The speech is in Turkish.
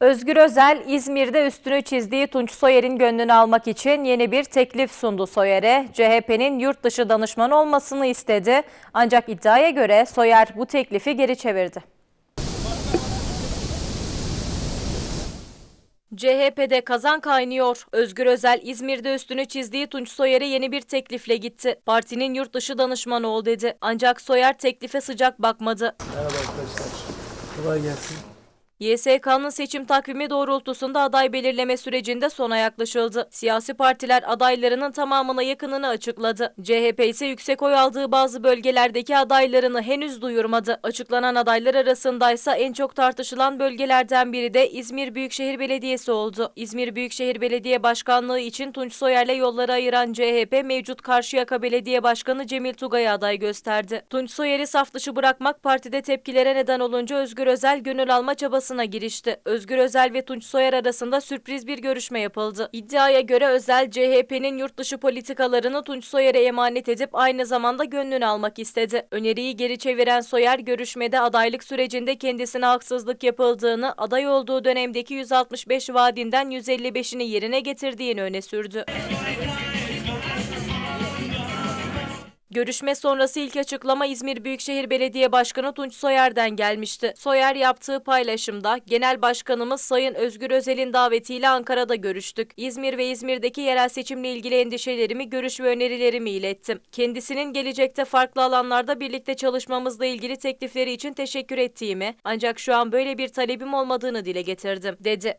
Özgür Özel, İzmir'de üstünü çizdiği Tunç Soyer'in gönlünü almak için yeni bir teklif sundu Soyer'e. CHP'nin yurt dışı danışmanı olmasını istedi. Ancak iddiaya göre Soyer bu teklifi geri çevirdi. CHP'de kazan kaynıyor. Özgür Özel İzmir'de üstünü çizdiği Tunç Soyer'e yeni bir teklifle gitti. Partinin yurt dışı danışmanı ol dedi. Ancak Soyer teklife sıcak bakmadı. Merhaba arkadaşlar. Kolay gelsin. YSK'nın seçim takvimi doğrultusunda aday belirleme sürecinde sona yaklaşıldı. Siyasi partiler adaylarının tamamına yakınını açıkladı. CHP ise yüksek oy aldığı bazı bölgelerdeki adaylarını henüz duyurmadı. Açıklanan adaylar arasındaysa en çok tartışılan bölgelerden biri de İzmir Büyükşehir Belediyesi oldu. İzmir Büyükşehir Belediye Başkanlığı için Tunç Soyer'le yolları ayıran CHP mevcut Karşıyaka Belediye Başkanı Cemil Tugay'ı aday gösterdi. Tunç Soyer'i saf dışı bırakmak partide tepkilere neden olunca Özgür Özel gönül alma çabasına girişti. Özgür Özel ve Tunç Soyer arasında sürpriz bir görüşme yapıldı. İddiaya göre Özel CHP'nin yurt dışı politikalarını Tunç Soyer'e emanet edip aynı zamanda gönlünü almak istedi. Öneriyi geri çeviren Soyer görüşmede adaylık sürecinde kendisine haksızlık yapıldığını, aday olduğu dönemdeki 165 vaadinden 155'ini yerine getirdiğini öne sürdü. Görüşme sonrası ilk açıklama İzmir Büyükşehir Belediye Başkanı Tunç Soyer'den gelmişti. Soyer yaptığı paylaşımda Genel Başkanımız Sayın Özgür Özel'in davetiyle Ankara'da görüştük. İzmir ve İzmir'deki yerel seçimle ilgili endişelerimi, görüş ve önerilerimi ilettim. Kendisinin gelecekte farklı alanlarda birlikte çalışmamızla ilgili teklifleri için teşekkür ettiğimi ancak şu an böyle bir talebim olmadığını dile getirdim, dedi.